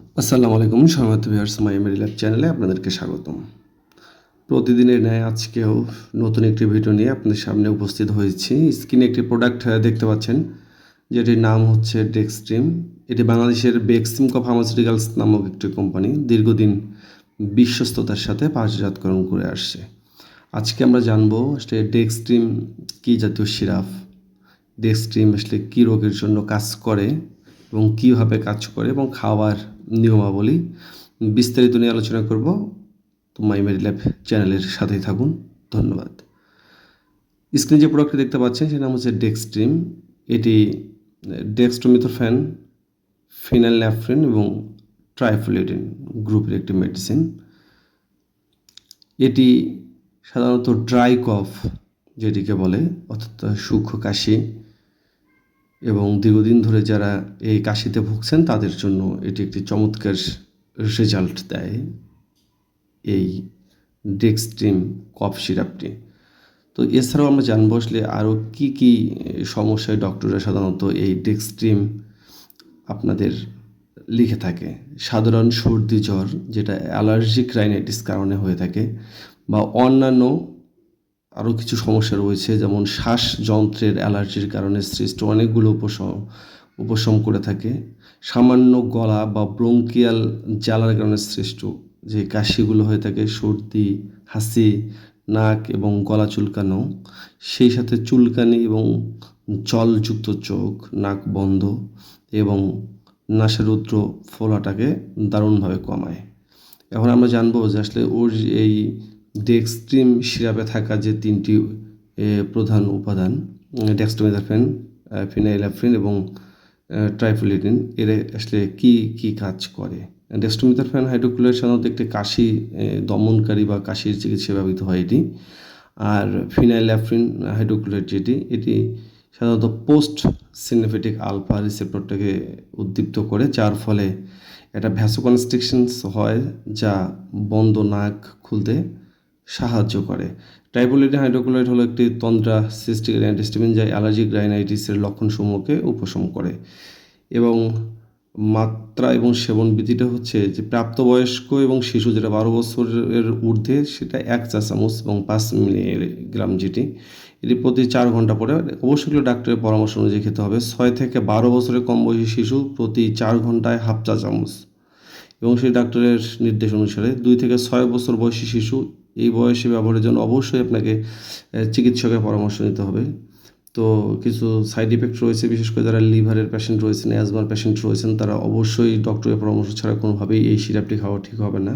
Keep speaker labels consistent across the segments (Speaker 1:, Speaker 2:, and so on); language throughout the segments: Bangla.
Speaker 1: আসসালামু আলাইকুম সমাত ভিউয়ার্স মাই মেরি ল্যাব চ্যানেলে আপনাদেরকে স্বাগতম। প্রতিদিনের ন্যায় আজকেও নতুন একটি ভিডিও নিয়ে আপনাদের সামনে উপস্থিত হয়েছি। স্ক্রিনে একটি প্রোডাক্ট দেখতে পাচ্ছেন, যেটির নাম হচ্ছে ডেক্সট্রিম এটি বাংলাদেশের বেক্সিমকো ফার্মাসিউটিক্যালস নামক একটি কোম্পানি দীর্ঘদিন বিশ্বস্ততার সাথে বাজারজাতকরণ করে আসছে। আজকে আমরা জানব, আসলে ডেক্সট্রিম কী জাতীয় সিরাপ? ডেক্সট্রিম আসলে কী রোগের জন্য কাজ করে এবং কীভাবে কাজ করে এবং খাওয়ার নিয়মাবলী বিস্তারিত নিয়ে আলোচনা করব। তো মাই মেরি ল্যাব চ্যানেলের সাথেই থাকুন। ধন্যবাদ। স্ক্রিনে যে প্রোডাক্টটি দেখতে পাচ্ছেন সেটা নাম হচ্ছে ডেক্সট্রিম এটি ডেক্সট্রোমিথোফ্যান ফিনাল ল্যাফ্রিন এবং ট্রাইফ্লোডিন গ্রুপের একটি মেডিসিন এটি সাধারণত ড্রাই কফ যেটিকে বলে, অর্থাৎ সূক্ষ্ম কাশি। এবং দীর্ঘদিন ধরে যারা এই কাশিতে ভুগছেন, তাদের জন্য এটি একটি চমৎকার রেজাল্ট দেয় এই ডেক্সট্রিম কফ সিরাপটি তো এছাড়াও আমরা জানব আসলে আরও কী কী সমস্যায় ডক্টররা সাধারণত এই ডেক্সট্রিম আপনাদের লিখে থাকে। সাধারণ সর্দি জ্বর, যেটা অ্যালার্জিক রাইনাইটিস কারণে হয়ে থাকে, বা অন্যান্য আরও কিছু সমস্যা রয়েছে, যেমন শ্বাসযন্ত্রের অ্যালার্জির কারণে সৃষ্ট অনেকগুলো উপশম উপশম করে থাকে। সামান্য গলা বা ব্রঙ্কিয়াল জ্বালার কারণে সৃষ্ট যে কাশিগুলো হয়ে থাকে, সর্দি, হাসি, নাক এবং গলা চুলকানো, সেই সাথে চুলকানি এবং জলযুক্ত চোখ, নাক বন্ধ এবং নাসারুদ্র ফোলাটাকে দারুণভাবে কমায়। এখন আমরা জানব যে আসলে ওর এই ডেক্সট্রিম সিরাপে থাকা যে তিনটি প্রধান উপাদান ডেক্সটোমিথাফেন ফিনাইলাফ্রিন এবং ট্রাইফোলিডিন এর আসলে কি কি কাজ করে? ডেক্সটোমিথাফেন হাইড্রোক্লোরাইড সাধারণত একটি কাশি দমনকারী বা কাশির চিকিৎসা ব্যবহৃত হয় এটি। আর ফিনাইলাফ্রিন হাইড্রোক্লোরাইড যেটি, এটি সাধারণত পোস্ট সিনেফেটিক আলফা রিসেপ্টরটাকে উদ্দীপ্ত করে, যার ফলে একটা ভ্যাসোকনস্ট্রিকশনস হয় যা বন্ধ নাক খুলতে সাহায্য করে। ট্রাইপোলিডিন হাইড্রোক্লোরাইড হলো একটি তন্দ্রা সিস্টিক অ্যান্টিস্টিমিন যা অ্যালার্জিক রাইনাইটিসের লক্ষণসমূহকে উপশম করে। এবং মাত্রা এবং সেবন বিধিটা হচ্ছে যে প্রাপ্তবয়স্ক এবং শিশু যেটা বারো বছরের ঊর্ধ্বে, সেটা এক চা চামচ এবং পাঁচ মিলিগ্রাম যেটি এটি প্রতি চার ঘণ্টা পরে অবশ্যই ডাক্তারের পরামর্শ অনুযায়ী খেতে হবে। ছয় থেকে বারো বছরের কম বয়সী শিশু প্রতি চার ঘন্টায় হাফ চা চামচ। এবং সেই ডাক্তারের নির্দেশ অনুসারে দুই থেকে ছয় বছর বয়সী শিশু এই বয়সে ব্যবহারের জন্য অবশ্যই আপনাকে চিকিৎসকের পরামর্শ নিতে হবে। তো কিছু সাইড ইফেক্ট রয়েছে, বিশেষ করে যারা লিভারের পেশেন্ট রয়েছেন অ্যাজমার পেশেন্ট রয়েছেন, তারা অবশ্যই ডক্টরের পরামর্শ ছাড়া কোনোভাবেই এই সিরাপটি খাওয়া ঠিক হবে না।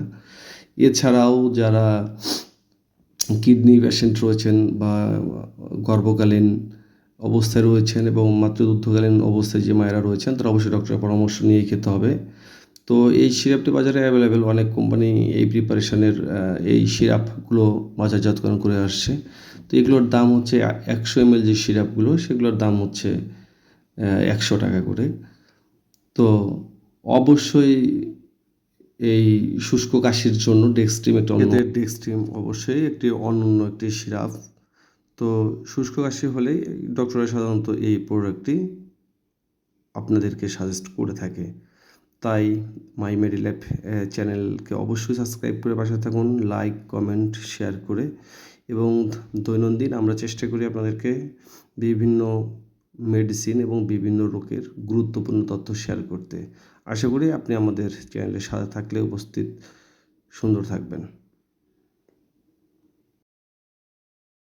Speaker 1: এছাড়াও যারা কিডনি পেশেন্ট রয়েছেন বা গর্ভকালীন অবস্থায় রয়েছেন এবং মাতৃদুগ্ধকালীন অবস্থায় যে মায়েরা রয়েছেন, তারা অবশ্যই ডক্টরের পরামর্শ নিয়েই খেতে হবে। তো এই সিরাপটি বাজারে অ্যাভেলেবেল অনেক কোম্পানি এই প্রিপারেশনের এই সিরাপগুলো বাজারজাতকরণ করে আসছে। তো এগুলোর দাম হচ্ছে একশো এমএল যে সিরাপগুলো, সেগুলোর দাম হচ্ছে একশো টাকা করে। তো অবশ্যই এই শুষ্ক কাশির জন্য ডেক্সট্রিম একটা অন্য ডেক্সট্রিম অবশ্যই একটি অনন্য একটি সিরাপ। তো শুষ্ক কাশি হলেই ডক্টররা সাধারণত এই প্রোডাক্টটি আপনাদেরকে সাজেস্ট করে থাকে। তাই মাই মেডি ল্যাব চ্যানেলকে অবশ্যই সাবস্ক্রাইব করে পাশে থাকুন লাইক কমেন্ট শেয়ার করে এবং দৈনন্দিন আমরা চেষ্টা করি আপনাদেরকে বিভিন্ন মেডিসিন এবং বিভিন্ন রোগের গুরুত্বপূর্ণ তথ্য শেয়ার করতে। আশা করি আপনি আমাদের চ্যানেলের সাথে থাকলে উপস্থিত সুন্দর থাকবেন।